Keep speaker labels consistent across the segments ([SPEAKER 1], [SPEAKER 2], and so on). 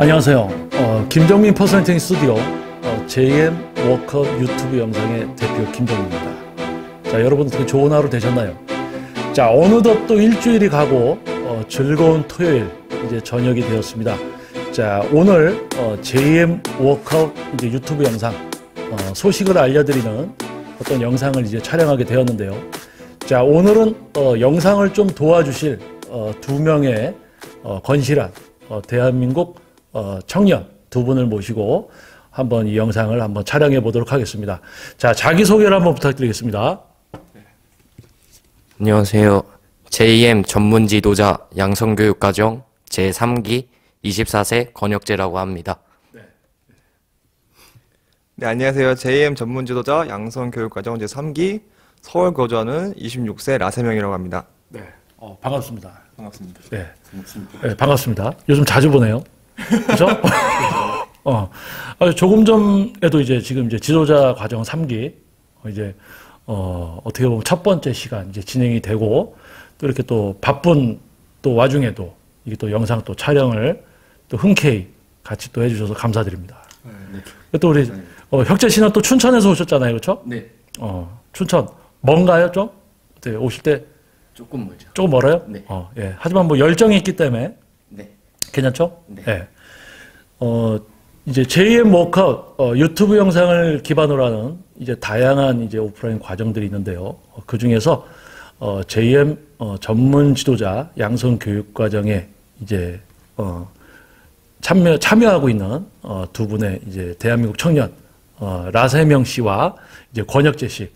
[SPEAKER 1] 안녕하세요. 어, 김정민 퍼센팅 스튜디오 어, JM 워커 유튜브 영상의 대표 김정민입니다. 자, 여러분 어떻게 좋은 하루 되셨나요? 자, 어느덧 또 일주일이 가고 어, 즐거운 토요일 이제 저녁이 되었습니다. 자, 오늘 어, JM 워커 이제 유튜브 영상 어, 소식을 알려드리는 어떤 영상을 이제 촬영하게 되었는데요. 자, 오늘은 어, 영상을 좀 도와주실 어, 두 명의 어, 건실한 어, 대한민국 어, 청년 두 분을 모시고 한번 이 영상을 한번 촬영해 보도록 하겠습니다. 자, 자기소개를 한번 부탁드리겠습니다.
[SPEAKER 2] 안녕하세요. JM 전문 지도자 양성교육과정 제3기 24세 권혁재라고 합니다.
[SPEAKER 3] 네, 안녕하세요. JM 전문 지도자 양성 교육과정 제3기 서울 거주하는 26세 라세명이라고 합니다.
[SPEAKER 1] 네. 어, 반갑습니다.
[SPEAKER 4] 반갑습니다.
[SPEAKER 1] 네.
[SPEAKER 4] 반갑습니다.
[SPEAKER 1] 네, 반갑습니다. 요즘 자주 보네요. 그죠? 어, 아, 조금 전에도 이제 지금 이제 지도자 과정 3기, 어, 이제, 어, 어떻게 보면 첫 번째 시간 이제 진행이 되고, 또 이렇게 또 바쁜 또 와중에도 이게 또 영상 또 촬영을 또 흔쾌히 같이 또 해주셔서 감사드립니다.
[SPEAKER 4] 네.
[SPEAKER 1] 또 우리, 어, 혁재 씨는 또 춘천에서 오셨잖아요. 그렇죠?
[SPEAKER 4] 네.
[SPEAKER 1] 어, 춘천. 먼가요, 좀? 어때 오실 때
[SPEAKER 4] 조금 멀죠.
[SPEAKER 1] 조금 멀어요?
[SPEAKER 4] 네.
[SPEAKER 1] 어, 예. 하지만 뭐 열정이 있기 때문에
[SPEAKER 4] 네.
[SPEAKER 1] 괜찮죠?
[SPEAKER 4] 네.
[SPEAKER 1] 예. 어, 이제 JM 워커 어, 유튜브 영상을 기반으로 하는 이제 다양한 이제 오프라인 과정들이 있는데요. 어, 그 중에서 어, JM 어, 전문 지도자 양성 교육 과정에 이제 어, 참여 참여하고 있는 어, 두 분의 이제 대한민국 청년 어, 라세명 씨와 이제 권혁재 씨.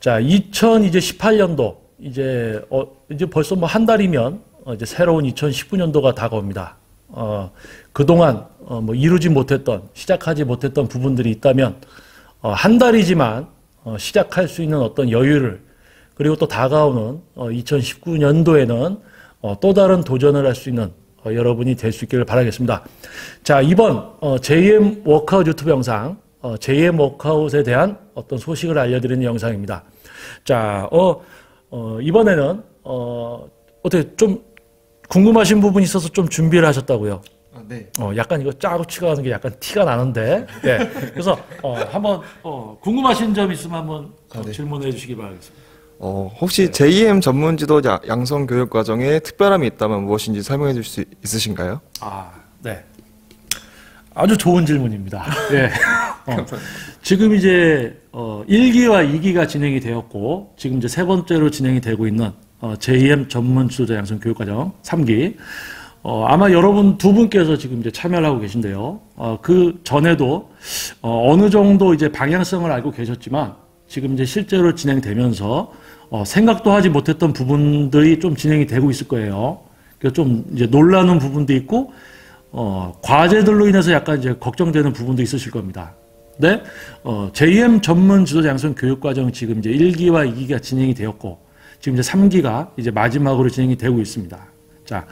[SPEAKER 1] 자, 2018년도 이제 어, 이제 벌써 뭐 한 달이면 어, 이제 새로운 2019년도가 다가옵니다. 어, 그동안 어, 뭐 이루지 못했던 시작하지 못했던 부분들이 있다면 어, 한 달이지만 어, 시작할 수 있는 어떤 여유를 그리고 또 다가오는 어, 2019년도에는 어, 또 다른 도전을 할 수 있는 어, 여러분이 될 수 있기를 바라겠습니다. 자 이번 어, JM 워크아웃 유튜브 영상 어, JM 워크아웃에 대한 어떤 소식을 알려드리는 영상입니다. 자 어, 어, 이번에는 어, 어떻게 좀 궁금하신 부분이 있어서 좀 준비를 하셨다고요?
[SPEAKER 4] 아, 네.
[SPEAKER 1] 어, 약간 이거 짜고 치가는 게 약간 티가 나는데. 네. 그래서 어, 한번 어, 궁금하신 점 있으면 한번 어,
[SPEAKER 3] 아, 네.
[SPEAKER 1] 질문해 주시기 바라겠습니다.
[SPEAKER 3] 어, 혹시 JM 전문 지도자 양성 교육 과정에 특별함이 있다면 무엇인지 설명해 주실 수 있으신가요?
[SPEAKER 1] 아, 네. 아주 좋은 질문입니다. 네. 어, 지금 이제 어, 1기와 2기가 진행이 되었고 지금 이제 세 번째로 진행이 되고 있는 어, JM 전문 지도자 양성 교육과정 3기. 어, 아마 여러분 두 분께서 지금 이제 참여를 하고 계신데요. 어, 그 전에도 어, 어느 정도 이제 방향성을 알고 계셨지만 지금 이제 실제로 진행되면서 어, 생각도 하지 못했던 부분들이 좀 진행이 되고 있을 거예요. 그래서 좀 이제 놀라는 부분도 있고 어, 과제들로 인해서 약간 이제 걱정되는 부분도 있으실 겁니다. 네, 어, JM 전문 지도자 양성 교육 과정 지금 이제 1기와 2기가 진행이 되었고 지금 이제 3기가 이제 마지막으로 진행이 되고 있습니다. 자,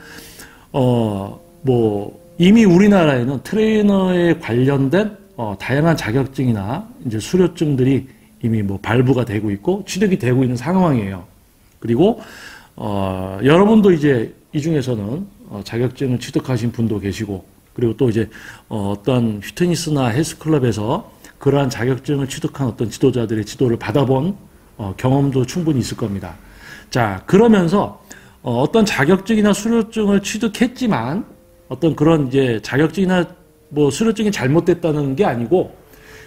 [SPEAKER 1] 어, 뭐 이미 우리나라에는 트레이너에 관련된 어, 다양한 자격증이나 이제 수료증들이 이미 뭐 발부가 되고 있고 취득이 되고 있는 상황이에요. 그리고 어, 여러분도 이제 이 중에서는 어, 자격증을 취득하신 분도 계시고 그리고 또 이제 어, 어떤 휘트니스나 헬스클럽에서 그러한 자격증을 취득한 어떤 지도자들의 지도를 받아본 어, 경험도 충분히 있을 겁니다. 자 그러면서 어, 어떤 자격증이나 수료증을 취득했지만 어떤 그런 이제 자격증이나 뭐 수료증이 잘못됐다는 게 아니고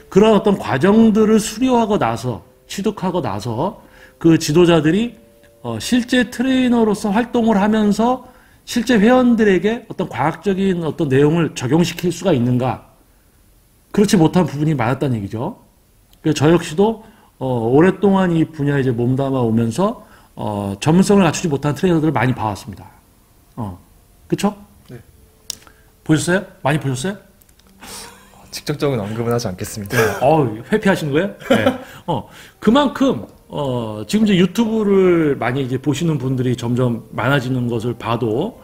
[SPEAKER 1] 그런 어떤 과정들을 수료하고 나서 취득하고 나서 그 지도자들이 어, 실제 트레이너로서 활동을 하면서 실제 회원들에게 어떤 과학적인 어떤 내용을 적용시킬 수가 있는가? 그렇지 못한 부분이 많았다는 얘기죠. 그래서 저 역시도 어, 오랫동안 이 분야에 이제 몸담아 오면서 어, 전문성을 갖추지 못한 트레이너들을 많이 봐왔습니다. 어, 그쵸?
[SPEAKER 3] 네.
[SPEAKER 1] 보셨어요? 많이 보셨어요?
[SPEAKER 3] 직접적인 언급은 하지 않겠습니다.
[SPEAKER 1] 어, 회피하시는 거예요? 네. 어, 그만큼 어, 지금 이제 유튜브를 많이 이제 보시는 분들이 점점 많아지는 것을 봐도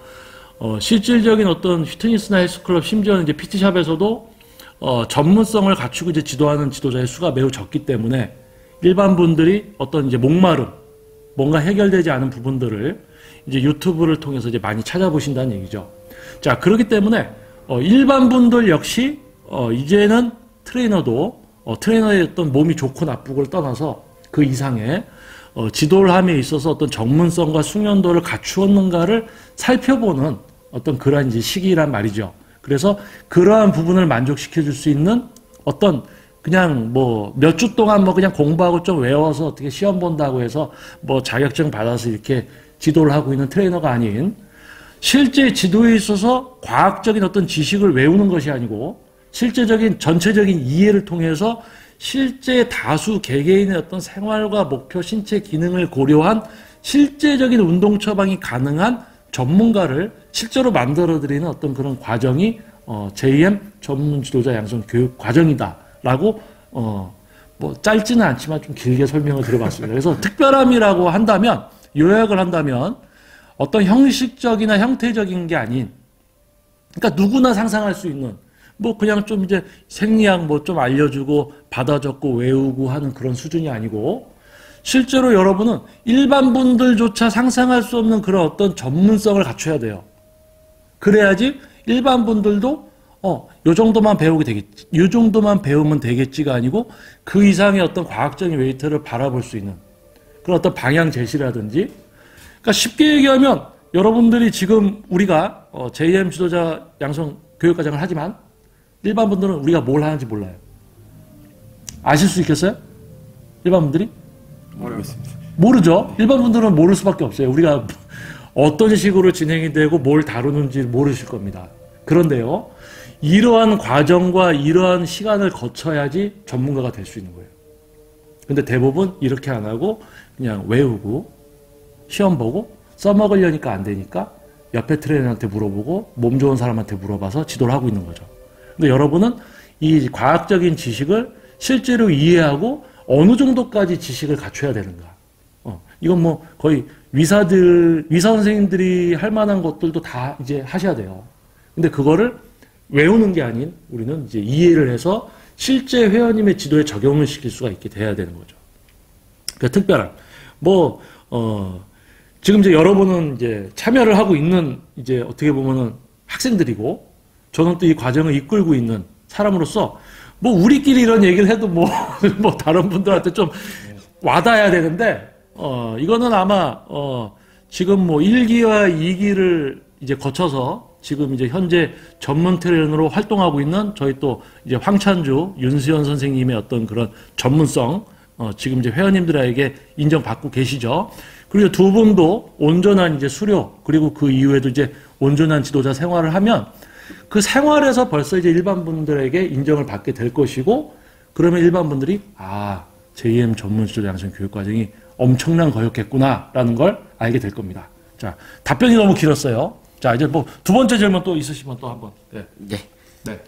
[SPEAKER 1] 어, 실질적인 어떤 휘트니스나 헬스클럽 심지어는 이제 PT샵에서도 어, 전문성을 갖추고 이제 지도하는 지도자의 수가 매우 적기 때문에 일반 분들이 어떤 이제 목마름, 뭔가 해결되지 않은 부분들을 이제 유튜브를 통해서 이제 많이 찾아보신다는 얘기죠. 자, 그렇기 때문에 어, 일반 분들 역시 어, 이제는 트레이너도 어, 트레이너의 어떤 몸이 좋고 나쁘고를 떠나서 그 이상의 어, 지도를 함에 있어서 어떤 전문성과 숙련도를 갖추었는가를 살펴보는 어떤 그러한 시기란 말이죠. 그래서 그러한 부분을 만족시켜 줄 수 있는 어떤 그냥 뭐 몇 주 동안 뭐 그냥 공부하고 좀 외워서 어떻게 시험 본다고 해서 뭐 자격증 받아서 이렇게 지도를 하고 있는 트레이너가 아닌 실제 지도에 있어서 과학적인 어떤 지식을 외우는 것이 아니고 실제적인 전체적인 이해를 통해서 실제 다수 개개인의 어떤 생활과 목표, 신체 기능을 고려한 실제적인 운동 처방이 가능한 전문가를 실제로 만들어드리는 어떤 그런 과정이 어, JM 전문 지도자 양성 교육 과정이다 라고 어, 뭐 짧지는 않지만 좀 길게 설명을 드려봤습니다. 그래서 특별함이라고 한다면 요약을 한다면 어떤 형식적이나 형태적인 게 아닌 그러니까 누구나 상상할 수 있는 뭐 그냥 좀 이제 생리학 뭐 좀 알려주고 받아 적고 외우고 하는 그런 수준이 아니고 실제로 여러분은 일반 분들조차 상상할 수 없는 그런 어떤 전문성을 갖춰야 돼요. 그래야지 일반 분들도 어, 요 정도만 배우게 되겠지. 요 정도만 배우면 되겠지가 아니고 그 이상의 어떤 과학적인 웨이트를 바라볼 수 있는 그런 어떤 방향 제시라든지 그러니까 쉽게 얘기하면 여러분들이 지금 우리가 어, JM 지도자 양성 교육과정을 하지만 일반 분들은 우리가 뭘 하는지 몰라요. 아실 수 있겠어요? 일반 분들이?
[SPEAKER 3] 모르겠습니다.
[SPEAKER 1] 모르죠. 일반 분들은 모를 수밖에 없어요. 우리가 어떤 식으로 진행이 되고 뭘 다루는지 모르실 겁니다. 그런데요, 이러한 과정과 이러한 시간을 거쳐야지 전문가가 될 수 있는 거예요. 근데 대부분 이렇게 안 하고 그냥 외우고 시험 보고 써먹으려니까 안 되니까 옆에 트레이너한테 물어보고 몸 좋은 사람한테 물어봐서 지도를 하고 있는 거죠. 근데 여러분은 이 과학적인 지식을 실제로 이해하고 어느 정도까지 지식을 갖춰야 되는가. 어, 이건 뭐 거의 위사들, 위사 선생님들이 할 만한 것들도 다 이제 하셔야 돼요. 근데 그거를 외우는 게 아닌 우리는 이제 이해를 해서 실제 회원님의 지도에 적용을 시킬 수가 있게 돼야 되는 거죠. 그 특별한 뭐 어, 지금 이제 여러분은 이제 참여를 하고 있는 이제 어떻게 보면은 학생들이고 저는 또 이 과정을 이끌고 있는 사람으로서 뭐 우리끼리 이런 얘기를 해도 뭐, 뭐 다른 분들한테 좀 와닿아야 되는데 어, 이거는 아마 어, 지금 뭐 1기와 2기를 이제 거쳐서 지금 이제 현재 전문 트레이너로 활동하고 있는 저희 또 이제 황찬주, 윤수현 선생님의 어떤 그런 전문성 어, 지금 이제 회원님들에게 인정받고 계시죠. 그리고 두 분도 온전한 이제 수료 그리고 그 이후에도 이제 온전한 지도자 생활을 하면 그 생활에서 벌써 이제 일반 분들에게 인정을 받게 될 것이고 그러면 일반 분들이 아 JM 전문 지도자 양성 교육 과정이 엄청난 거였겠구나라는 걸 알게 될 겁니다. 자 답변이 너무 길었어요. 자 이제 뭐 두 번째 질문 또 있으시면 또 한번. 네.
[SPEAKER 2] 네.
[SPEAKER 1] 네.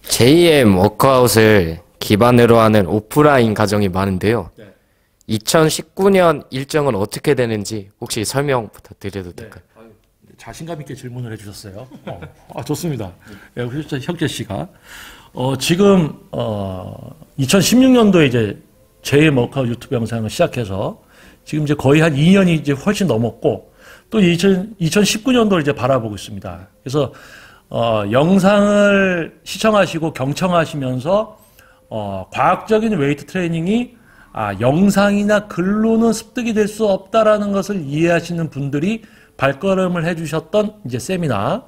[SPEAKER 2] JM 워크아웃을 기반으로 하는 오프라인 과정이 많은데요.
[SPEAKER 1] 네.
[SPEAKER 2] 2019년 일정은 어떻게 되는지 혹시 설명 부탁드려도
[SPEAKER 1] 네.
[SPEAKER 2] 될까요?
[SPEAKER 1] 아유, 자신감 있게 질문을 해주셨어요. 어, 아, 좋습니다. 예, 그래서 혁재 씨가 어, 지금 어, 2016년도에 이제 제 머카우 유튜브 영상을 시작해서 지금 이제 거의 한 2년이 이제 훨씬 넘었고 또 2000, 2019년도를 이제 바라보고 있습니다. 그래서 어, 영상을 시청하시고 경청하시면서 어, 과학적인 웨이트 트레이닝이 아, 영상이나 글로는 습득이 될 수 없다라는 것을 이해하시는 분들이 발걸음을 해주셨던 이제 세미나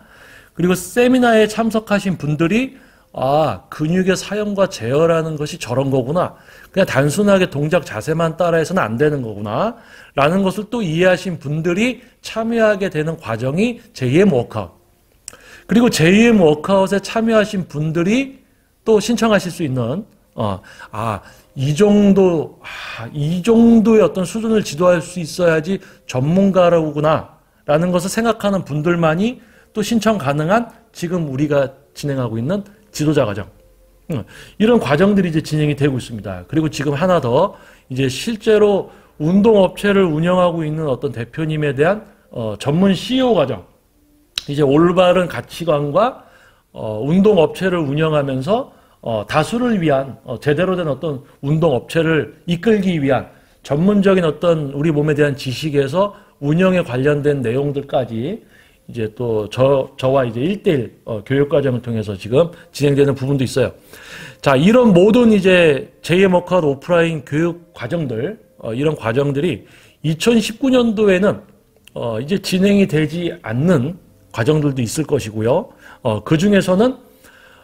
[SPEAKER 1] 그리고 세미나에 참석하신 분들이 아 근육의 사용과 제어라는 것이 저런 거구나. 그냥 단순하게 동작 자세만 따라해서는 안 되는 거구나. 라는 것을 또 이해하신 분들이 참여하게 되는 과정이 제2의 워크아웃. 그리고 제2의 워크아웃에 참여하신 분들이 또 신청하실 수 있는 어, 아, 이 정도, 아, 이 정도의 어떤 수준을 지도할 수 있어야지 전문가라구나. 라는 것을 생각하는 분들만이 또 신청 가능한 지금 우리가 진행하고 있는 지도자 과정. 음, 이런 과정들이 이제 진행이 되고 있습니다. 그리고 지금 하나 더 이제 실제로 운동업체를 운영하고 있는 어떤 대표님에 대한 어, 전문 CEO 과정. 이제 올바른 가치관과 어, 운동업체를 운영하면서 어, 다수를 위한 어, 제대로 된 어떤 운동업체를 이끌기 위한 전문적인 어떤 우리 몸에 대한 지식에서 운영에 관련된 내용들까지 이제 또 저 저와 이제 1대1 어, 교육 과정을 통해서 지금 진행되는 부분도 있어요. 자, 이런 모든 이제 JM 워크아웃 오프라인 교육 과정들 어, 이런 과정들이 2019년도에는 어, 이제 진행이 되지 않는 과정들도 있을 것이고요. 어, 그 중에서는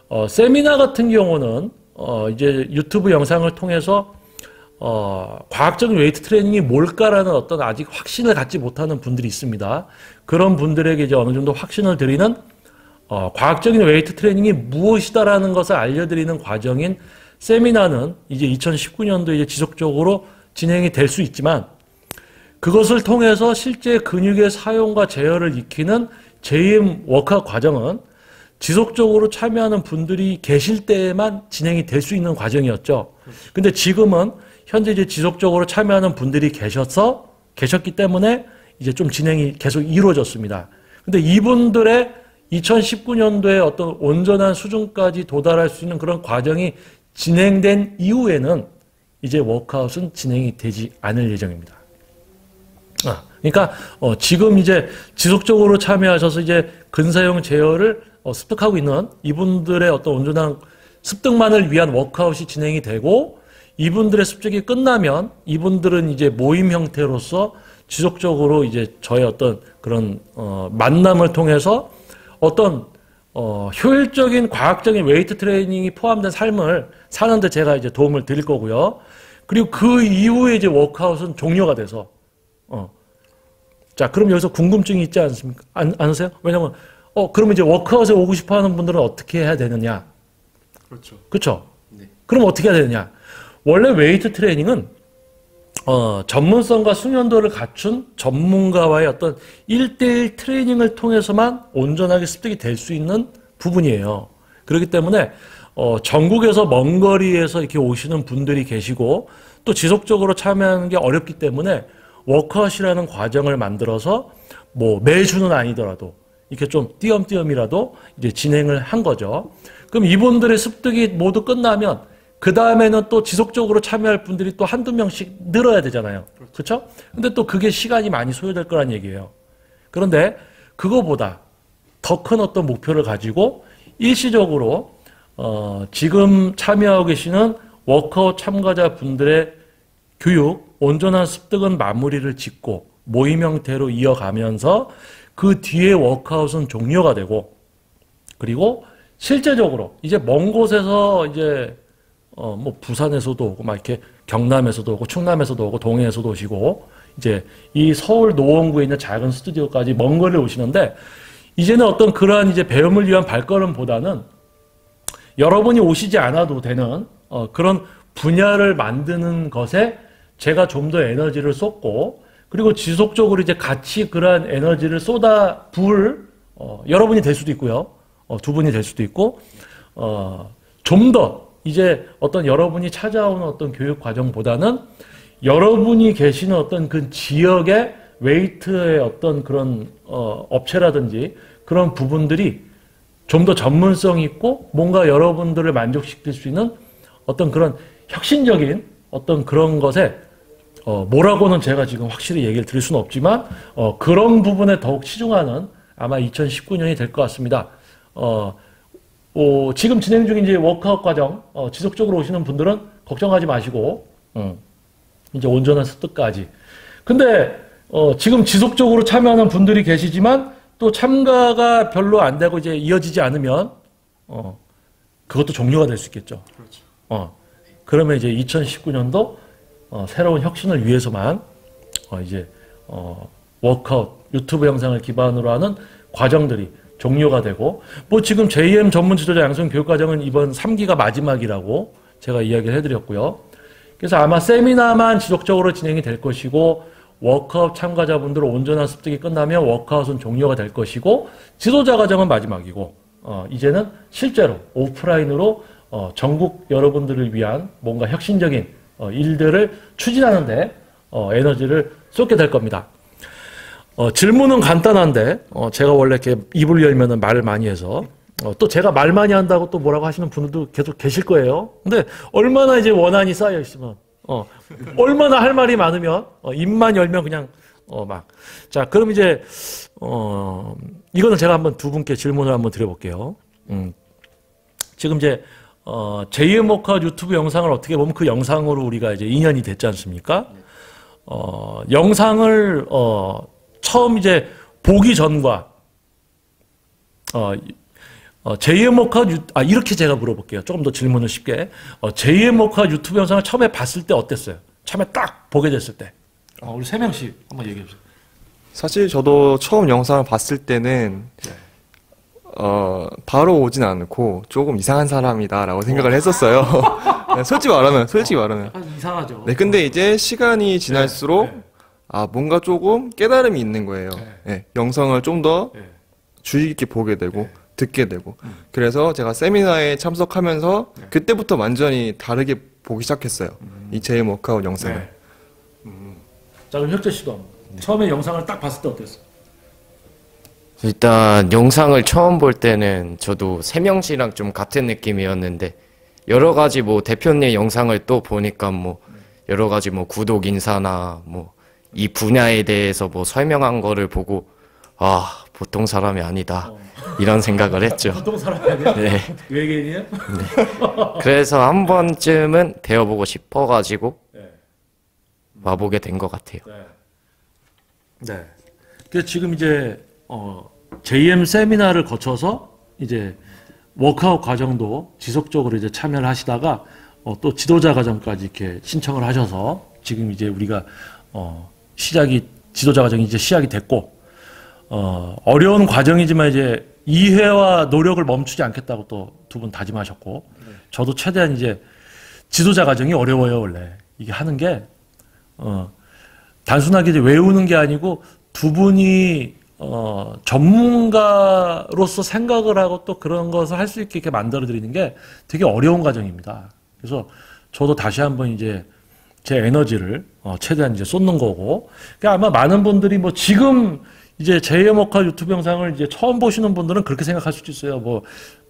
[SPEAKER 1] 어, 세미나 같은 경우는 어, 이제 유튜브 영상을 통해서 어, 과학적인 웨이트 트레이닝이 뭘까라는 어떤 아직 확신을 갖지 못하는 분들이 있습니다. 그런 분들에게 이제 어느 정도 확신을 드리는 어, 과학적인 웨이트 트레이닝이 무엇이다라는 것을 알려드리는 과정인 세미나는 이제 2019년도에 이제 지속적으로 진행이 될 수 있지만 그것을 통해서 실제 근육의 사용과 제어를 익히는 JM 워크아웃 과정은 지속적으로 참여하는 분들이 계실 때에만 진행이 될 수 있는 과정이었죠. 근데 지금은 현재 이제 지속적으로 참여하는 분들이 계셔서 계셨기 때문에 이제 좀 진행이 계속 이루어졌습니다. 근데 이분들의 2019년도에 어떤 온전한 수준까지 도달할 수 있는 그런 과정이 진행된 이후에는 이제 워크아웃은 진행이 되지 않을 예정입니다. 아, 그러니까 어, 지금 이제 지속적으로 참여하셔서 이제 근사용 제어를 어, 습득하고 있는 이분들의 어떤 온전한 습득만을 위한 워크아웃이 진행이 되고 이분들의 습득이 끝나면 이분들은 이제 모임 형태로서 지속적으로 이제 저의 어떤 그런 어, 만남을 통해서 어떤 어, 효율적인 과학적인 웨이트 트레이닝이 포함된 삶을 사는데 제가 이제 도움을 드릴 거고요. 그리고 그 이후에 이제 워크아웃은 종료가 돼서 어. 자, 그럼 여기서 궁금증이 있지 않습니까? 안, 않으세요? 왜냐면, 어, 그러면 이제 워크아웃에 오고 싶어 하는 분들은 어떻게 해야 되느냐?
[SPEAKER 4] 그렇죠.
[SPEAKER 1] 그쵸?
[SPEAKER 4] 네.
[SPEAKER 1] 그럼 어떻게 해야 되느냐? 원래 웨이트 트레이닝은, 어, 전문성과 숙련도를 갖춘 전문가와의 어떤 1대1 트레이닝을 통해서만 온전하게 습득이 될 수 있는 부분이에요. 그렇기 때문에, 어, 전국에서 먼 거리에서 이렇게 오시는 분들이 계시고, 또 지속적으로 참여하는 게 어렵기 때문에, 워크아웃이라는 과정을 만들어서 뭐 매주는 아니더라도 이렇게 좀 띄엄띄엄이라도 이제 진행을 한 거죠. 그럼 이분들의 습득이 모두 끝나면 그 다음에는 또 지속적으로 참여할 분들이 또 한두 명씩 늘어야 되잖아요. 그렇죠? 근데 또 그게 시간이 많이 소요될 거란 얘기예요. 그런데 그거보다 더 큰 어떤 목표를 가지고 일시적으로 어, 지금 참여하고 계시는 워크아웃 참가자 분들의 교육, 온전한 습득은 마무리를 짓고 모임 형태로 이어가면서 그 뒤에 워크아웃은 종료가 되고 그리고 실제적으로 이제 먼 곳에서 이제 어 뭐 부산에서도 오고 막 이렇게 경남에서도 오고 충남에서도 오고 동해에서도 오시고 이제 이 서울 노원구에 있는 작은 스튜디오까지 먼 거리를 오시는데 이제는 어떤 그러한 이제 배움을 위한 발걸음보다는 여러분이 오시지 않아도 되는 어 그런 분야를 만드는 것에 제가 좀 더 에너지를 쏟고 그리고 지속적으로 이제 같이 그러한 에너지를 쏟아 부을 어, 여러분이 될 수도 있고요. 어, 두 분이 될 수도 있고 어, 좀더 이제 어떤 여러분이 찾아오는 어떤 교육 과정보다는 여러분이 계시는 어떤 그 지역의 웨이트의 어떤 그런 어, 업체라든지 그런 부분들이 좀 더 전문성 있고 뭔가 여러분들을 만족시킬 수 있는 어떤 그런 혁신적인 어떤 그런 것에 어, 뭐라고는 제가 지금 확실히 얘기를 드릴 수는 없지만 어, 그런 부분에 더욱 치중하는 아마 2019년이 될 것 같습니다. 어, 어, 지금 진행 중인 이제 워크아웃 과정 어, 지속적으로 오시는 분들은 걱정하지 마시고 음, 이제 온전한 습득까지. 근데 어, 지금 지속적으로 참여하는 분들이 계시지만 또 참가가 별로 안 되고 이제 이어지지 않으면 어, 그것도 종료가 될 수 있겠죠.
[SPEAKER 4] 그렇죠.
[SPEAKER 1] 어, 그러면 이제 2019년도 어, 새로운 혁신을 위해서만 어, 이제 어, 워크아웃 유튜브 영상을 기반으로 하는 과정들이 종료가 되고 뭐 지금 JM 전문 지도자 양성 교육 과정은 이번 3기가 마지막이라고 제가 이야기를 해드렸고요. 그래서 아마 세미나만 지속적으로 진행이 될 것이고 워크아웃 참가자분들 온전한 습득이 끝나면 워크아웃은 종료가 될 것이고 지도자 과정은 마지막이고 어, 이제는 실제로 오프라인으로 어, 전국 여러분들을 위한 뭔가 혁신적인 어, 일들을 추진하는데 어, 에너지를 쏟게 될 겁니다. 어, 질문은 간단한데 어, 제가 원래 이렇게 입을 열면 은 말을 많이 해서 어, 또 제가 말 많이 한다고 또 뭐라고 하시는 분들도 계속 계실 거예요. 근데 얼마나 이제 원한이 쌓여 있으면 어, 얼마나 할 말이 많으면 어, 입만 열면 그냥 어, 막. 자, 그럼 이제, 어, 이거는 제가 한번 두 분께 질문을 한번 드려볼게요. 음. 지금 이제, 어, 제2의 목화 유튜브 영상을 어떻게 보면 그 영상으로 우리가 이제 인연이 됐지 않습니까? 어, 영상을, 어, 처음 이제 보기 전과, 어, 어, 제2의 목화 유, 아, 이렇게 제가 물어볼게요. 조금 더 질문을 쉽게. 어, 제2의 목화 유튜브 영상을 처음에 봤을 때 어땠어요? 처음에 딱 보게 됐을 때. 어, 우리 세 명씩 한번 얘기해 주세요.
[SPEAKER 3] 사실 저도 처음 영상을 봤을 때는
[SPEAKER 1] 네.
[SPEAKER 3] 어 바로 오진 않고 조금 이상한 사람이다라고 생각을 했었어요. 네, 솔직히 말하면 솔직히 말하면.
[SPEAKER 1] 이상하죠.
[SPEAKER 3] 네, 근데 이제 시간이 지날수록
[SPEAKER 1] 네.
[SPEAKER 3] 아 뭔가 조금 깨달음이 있는 거예요.
[SPEAKER 1] 네.
[SPEAKER 3] 네, 영상을 좀더
[SPEAKER 1] 네.
[SPEAKER 3] 주의 깊게 보게 되고
[SPEAKER 1] 네.
[SPEAKER 3] 듣게 되고
[SPEAKER 1] 음.
[SPEAKER 3] 그래서 제가 세미나에 참석하면서
[SPEAKER 1] 네.
[SPEAKER 3] 그때부터 완전히 다르게 보기 시작했어요. 이 제이 워크아웃 영상을.
[SPEAKER 1] 네. 음. 자, 그럼 혁재 씨도 한번. 처음에 영상을 딱 봤을 때 어땠어요?
[SPEAKER 2] 일단 영상을 처음 볼 때는 저도 세명 씨랑 좀 같은 느낌이었는데 여러 가지 뭐 대표님 영상을 또 보니까 뭐 여러 가지 뭐 구독 인사나 뭐 이 분야에 대해서 뭐 설명한 거를 보고 아 보통 사람이 아니다 이런 생각을 했죠.
[SPEAKER 1] 보통 사람이 아니야?
[SPEAKER 2] 네.
[SPEAKER 1] 외계인이에요?
[SPEAKER 2] 그래서 한 번쯤은 배워보고 싶어가지고
[SPEAKER 1] 네.
[SPEAKER 2] 와보게 된 것 같아요.
[SPEAKER 1] 네. 네. 그래서 지금 이제 어, JM 세미나를 거쳐서 이제 워크아웃 과정도 지속적으로 이제 참여를 하시다가 어, 또 지도자 과정까지 이렇게 신청을 하셔서 지금 이제 우리가 어, 시작이 지도자 과정이 이제 시작이 됐고 어, 어려운 과정이지만 이제 이해와 노력을 멈추지 않겠다고 또 두 분 다짐하셨고 저도 최대한 이제 지도자 과정이 어려워요 원래 이게 하는 게 어, 단순하게 이제 외우는 게 아니고 두 분이 어, 전문가로서 생각을 하고 또 그런 것을 할 수 있게 이렇게 만들어 드리는 게 되게 어려운 과정입니다. 그래서 저도 다시 한번 이제 제 에너지를 어, 최대한 이제 쏟는 거고 그러니까 아마 많은 분들이 뭐 지금 이제 제이모카 유튜브 영상을 이제 처음 보시는 분들은 그렇게 생각할 수도 있어요. 뭐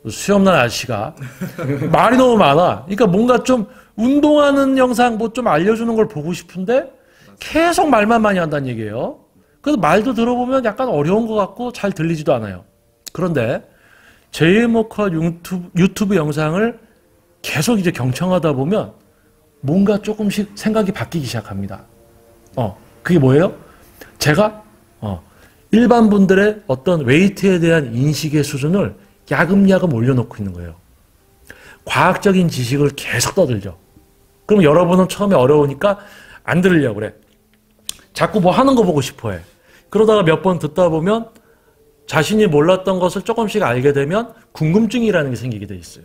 [SPEAKER 1] 수염난 아저씨가 말이 너무 많아. 그러니까 뭔가 좀 운동하는 영상 뭐 좀 알려주는 걸 보고 싶은데 계속 말만 많이 한다는 얘기예요. 그래서 말도 들어보면 약간 어려운 것 같고 잘 들리지도 않아요. 그런데 제이모카 유튜브, 유튜브 영상을 계속 이제 경청하다 보면 뭔가 조금씩 생각이 바뀌기 시작합니다. 어, 그게 뭐예요? 제가 어, 일반 분들의 어떤 웨이트에 대한 인식의 수준을 야금야금 올려놓고 있는 거예요. 과학적인 지식을 계속 떠들죠. 그럼 여러분은 처음에 어려우니까 안 들으려고 그래. 자꾸 뭐 하는 거 보고 싶어 해. 그러다가 몇 번 듣다 보면 자신이 몰랐던 것을 조금씩 알게 되면 궁금증이라는 게 생기게 돼 있어요.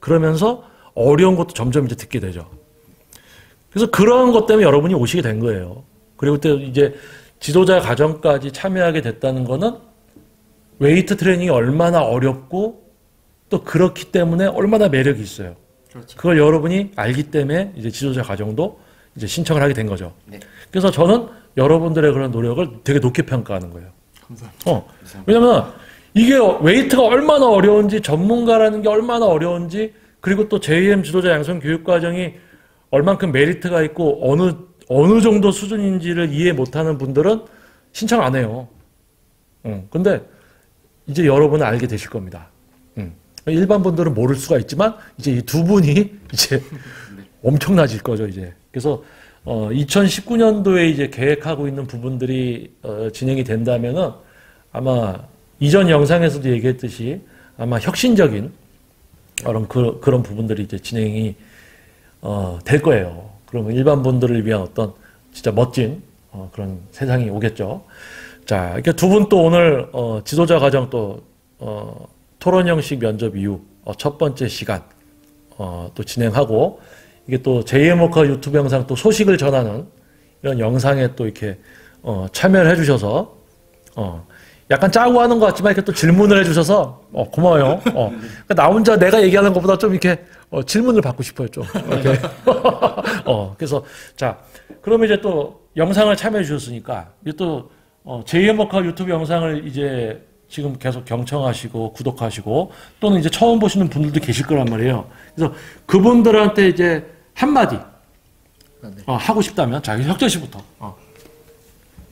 [SPEAKER 1] 그러면서 어려운 것도 점점 이제 듣게 되죠. 그래서 그런 것 때문에 여러분이 오시게 된 거예요. 그리고 또 이제 지도자 과정까지 참여하게 됐다는 거는 웨이트 트레이닝이 얼마나 어렵고 또 그렇기 때문에 얼마나 매력이 있어요.
[SPEAKER 4] 그렇죠.
[SPEAKER 1] 그걸 여러분이 알기 때문에 이제 지도자 과정도 이제 신청을 하게 된 거죠.
[SPEAKER 4] 네.
[SPEAKER 1] 그래서 저는 여러분들의 그런 노력을 되게 높게 평가하는 거예요.
[SPEAKER 4] 감사합니다.
[SPEAKER 1] 어. 왜냐면 이게 웨이트가 얼마나 어려운지 전문가라는 게 얼마나 어려운지 그리고 또 JM 지도자 양성 교육 과정이 얼만큼 메리트가 있고 어느 어느 정도 수준인지를 이해 못하는 분들은 신청 안 해요. 응. 근데 이제 여러분은 알게 되실 겁니다. 응. 일반 분들은 모를 수가 있지만 이제 이 두 분이 이제 엄청나질 거죠 이제. 그래서 어, 2019년도에 이제 계획하고 있는 부분들이 어, 진행이 된다면은 아마 이전 영상에서도 얘기했듯이 아마 혁신적인 그런 그, 그런 부분들이 이제 진행이 어, 될 거예요. 그러면 일반 분들을 위한 어떤 진짜 멋진 어, 그런 세상이 오겠죠. 자, 이렇게 두 분 또 오늘 어, 지도자 과정 또 어, 토론 형식 면접 이후 어, 첫 번째 시간 어, 또 진행하고 이게 또 JM워커 유튜브 영상 또 소식을 전하는 이런 영상에 또 이렇게 어, 참여를 해주셔서 어, 약간 짜고 하는 것 같지만 이렇게 또 질문을 해주셔서 어, 고마워요. 어, 그러니까 나 혼자 내가 얘기하는 것보다 좀 이렇게 어, 질문을 받고 싶어요 좀. 이렇게. 어, 그래서 자 그러면 이제 또 영상을 참여해 주셨으니까 이제 또 어, JM워커 유튜브 영상을 이제 지금 계속 경청하시고 구독하시고 또는 이제 처음 보시는 분들도 계실 거란 말이에요. 그래서 그분들한테 이제 한마디
[SPEAKER 4] 아, 네.
[SPEAKER 1] 어, 하고 싶다면 자 혁재 씨부터 어.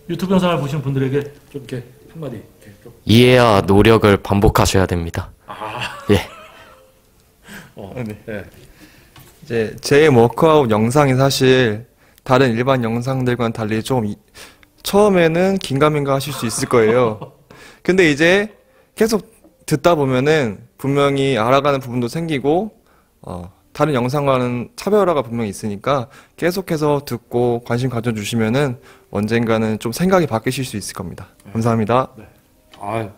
[SPEAKER 1] 유튜브 영상을 보시는 분들에게 좀 이렇게 한마디.
[SPEAKER 2] 이해와 노력을 반복하셔야 됩니다. 예.
[SPEAKER 1] 어,
[SPEAKER 3] 네.
[SPEAKER 1] 네.
[SPEAKER 3] 이제 제 워크아웃 영상이 사실 다른 일반 영상들과는 달리 좀 이- 처음에는 긴가민가 하실 수 있을 거예요. 근데 이제 계속 듣다 보면은 분명히 알아가는 부분도 생기고 어, 다른 영상과는 차별화가 분명히 있으니까 계속해서 듣고 관심 가져주시면은 언젠가는 좀 생각이 바뀌실 수 있을 겁니다. 감사합니다.
[SPEAKER 1] 아,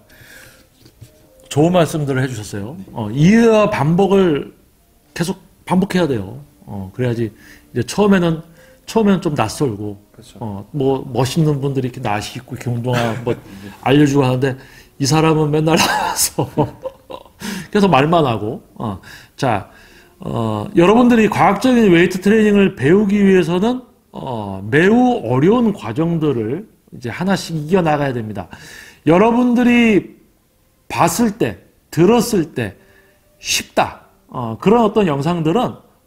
[SPEAKER 1] 좋은 말씀들을 해주셨어요. 어, 이해와 반복을 계속 반복해야 돼요. 어, 그래야지 이제 처음에는 처음에는 좀 낯설고, 어, 뭐 멋있는 분들이 이렇게 나시 이렇게 운동하고 뭐 알려주고 하는데 이 사람은 맨날 나와서 계속 말만 하고, 어, 자, 어, 여러분들이 과학적인 웨이트 트레이닝을 배우기 위해서는 어, 매우 어려운 과정들을 이제 하나씩 이겨 나가야 됩니다. 여러분들이 봤을 때, 들었을 때 쉽다. 어, 그런 어떤 영상들은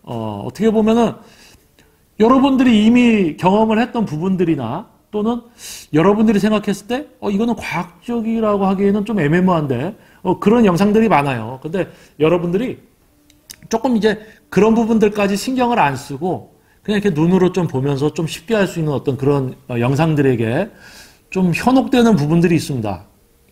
[SPEAKER 1] 어, 어떻게 보면은 여러분들이 이미 경험을 했던 부분들이나 또는 여러분들이 생각했을 때 어, 이거는 과학적이라고 하기에는 좀 애매모한데 어, 그런 영상들이 많아요. 근데 여러분들이 조금 이제 그런 부분들까지 신경을 안 쓰고 그냥 이렇게 눈으로 좀 보면서 좀 쉽게 할 수 있는 어떤 그런 어, 영상들에게 좀 현혹되는 부분들이 있습니다.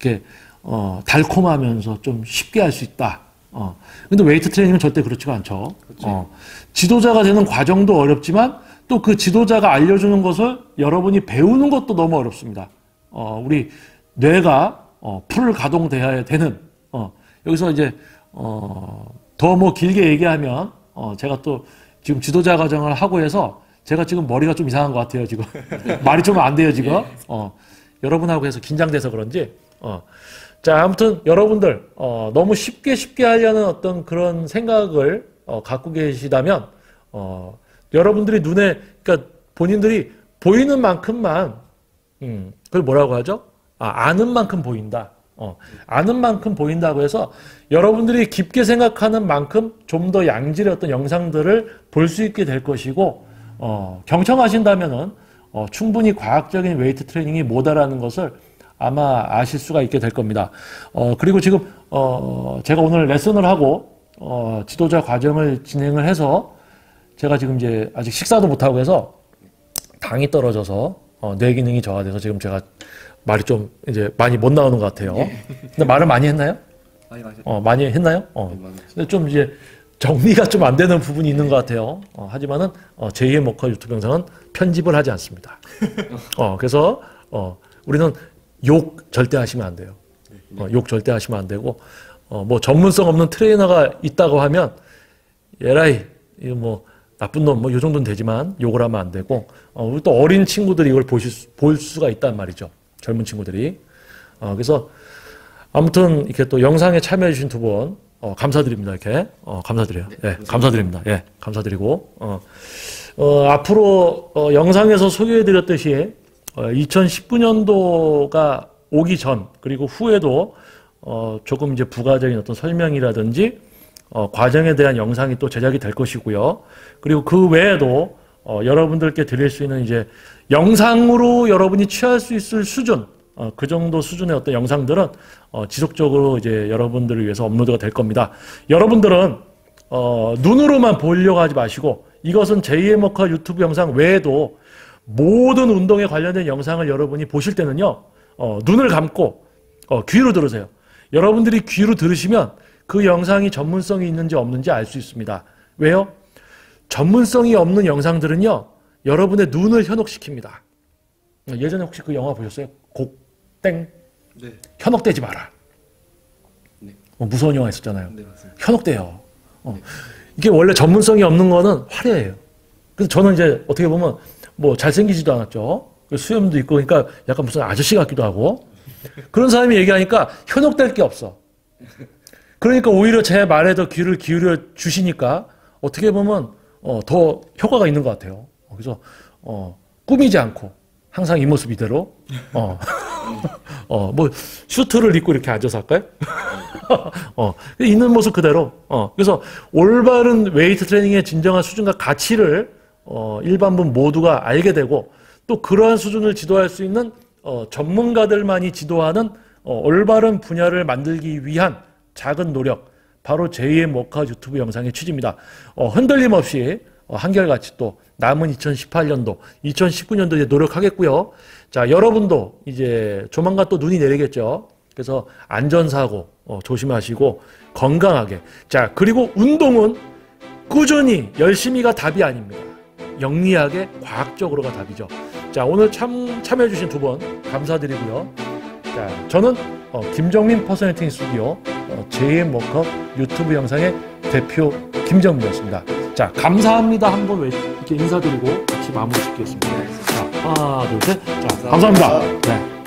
[SPEAKER 1] 이렇게 어, 달콤하면서 좀 쉽게 할 수 있다. 어. 근데 웨이트 트레이닝은 절대 그렇지가 않죠. 어. 지도자가 되는 과정도 어렵지만 또 그 지도자가 알려주는 것을 여러분이 배우는 것도 너무 어렵습니다. 어, 우리 뇌가 어, 풀 가동돼야 되는 어, 여기서 이제 어, 더 뭐 길게 얘기하면 어, 제가 또 지금 지도자 과정을 하고 해서 제가 지금 머리가 좀 이상한 것 같아요 지금 말이 좀 안 돼요 지금 어, 여러분하고 해서 긴장돼서 그런지 어. 자 아무튼 여러분들 어, 너무 쉽게 쉽게 하려는 어떤 그런 생각을 어, 갖고 계시다면 어, 여러분들이 눈에 그러니까 본인들이 보이는 만큼만 음, 그걸 뭐라고 하죠? 아, 아는 만큼 보인다. 어, 아는 만큼 보인다고 해서 여러분들이 깊게 생각하는 만큼 좀 더 양질의 어떤 영상들을 볼 수 있게 될 것이고, 어, 경청하신다면은, 어, 충분히 과학적인 웨이트 트레이닝이 뭐다라는 것을 아마 아실 수가 있게 될 겁니다. 어, 그리고 지금, 어, 제가 오늘 레슨을 하고, 어, 지도자 과정을 진행을 해서 제가 지금 이제 아직 식사도 못 하고 해서 당이 떨어져서 어, 뇌 기능이 저하돼서 지금 제가 말이 좀 이제 많이 못 나오는 것 같아요. 근데 말을 많이 했나요?
[SPEAKER 4] 많이.
[SPEAKER 1] 어, 많이 했나요? 어. 근데 좀 이제 정리가 좀 안 되는 부분이 있는 것 같아요. 어, 하지만은 어, 제2의 모커 유튜브 영상은 편집을 하지 않습니다. 어, 그래서 어, 우리는 욕 절대 하시면 안 돼요. 어, 욕 절대 하시면 안 되고 어, 뭐 전문성 없는 트레이너가 있다고 하면 에라이 이거 뭐 나쁜 놈 뭐 요 정도는 되지만 욕을 하면 안 되고 어, 우리 또 어린 친구들이 이걸 보실 수, 볼 수가 있단 말이죠. 젊은 친구들이. 어, 그래서 아무튼 이렇게 또 영상에 참여해 주신 두 분 어, 감사드립니다. 이렇게 어, 감사드려요. 예, 감사드립니다. 예, 감사드리고 어, 어, 앞으로 어, 영상에서 소개해 드렸듯이 어, 2019년도가 오기 전 그리고 후에도 어, 조금 이제 부가적인 어떤 설명이라든지 어, 과정에 대한 영상이 또 제작이 될 것이고요. 그리고 그 외에도 어, 여러분들께 드릴 수 있는 이제 영상으로 여러분이 취할 수 있을 수준, 어, 그 정도 수준의 어떤 영상들은 어, 지속적으로 이제 여러분들을 위해서 업로드가 될 겁니다. 여러분들은 어, 눈으로만 보려고 하지 마시고 이것은 제2의 머커 유튜브 영상 외에도 모든 운동에 관련된 영상을 여러분이 보실 때는요, 어, 눈을 감고 어, 귀로 들으세요. 여러분들이 귀로 들으시면 그 영상이 전문성이 있는지 없는지 알 수 있습니다. 왜요? 전문성이 없는 영상들은요, 여러분의 눈을 현혹시킵니다. 예전에 혹시 그 영화 보셨어요? 곡땡?
[SPEAKER 4] 네.
[SPEAKER 1] 현혹되지 마라.
[SPEAKER 4] 네.
[SPEAKER 1] 어, 무서운 영화 있었잖아요.
[SPEAKER 4] 네 맞습니다.
[SPEAKER 1] 현혹돼요. 어. 이게 원래 전문성이 없는 거는 화려해요. 그래서 저는 이제 어떻게 보면 뭐 잘생기지도 않았죠. 그 수염도 있고 그러니까 약간 무슨 아저씨 같기도 하고 그런 사람이 얘기하니까 현혹될 게 없어. 그러니까 오히려 제 말에 더 귀를 기울여 주시니까 어떻게 보면 어, 더 효과가 있는 것 같아요. 어, 그래서 어, 꾸미지 않고 항상 이 모습 이대로 어, 어, 뭐 슈트를 입고 이렇게 앉아서 할까요? 어, 있는 모습 그대로. 어, 그래서 올바른 웨이트 트레이닝의 진정한 수준과 가치를 어, 일반분 모두가 알게 되고 또 그러한 수준을 지도할 수 있는 어, 전문가들만이 지도하는 어, 올바른 분야를 만들기 위한 작은 노력 바로 제2의 모카 유튜브 영상의 취지입니다. 어, 흔들림 없이 어, 한결같이 또 남은 2018년도, 2019년도에 노력하겠고요. 자, 여러분도 이제 조만간 또 눈이 내리겠죠. 그래서 안전사고 어, 조심하시고 건강하게. 자, 그리고 운동은 꾸준히 열심히가 답이 아닙니다. 영리하게 과학적으로가 답이죠. 자, 오늘 참 참여해주신 두 분 감사드리고요. 자, 저는 어, 김정민 퍼스널팅 스튜디오 워커 유튜브 영상의 대표 김정민이었습니다. 자, 감사합니다. 한번 외- 이렇게 인사드리고 같이 마무리 짓겠습니다. 자, 하나, 둘, 셋. 자, 감사합니다. 네.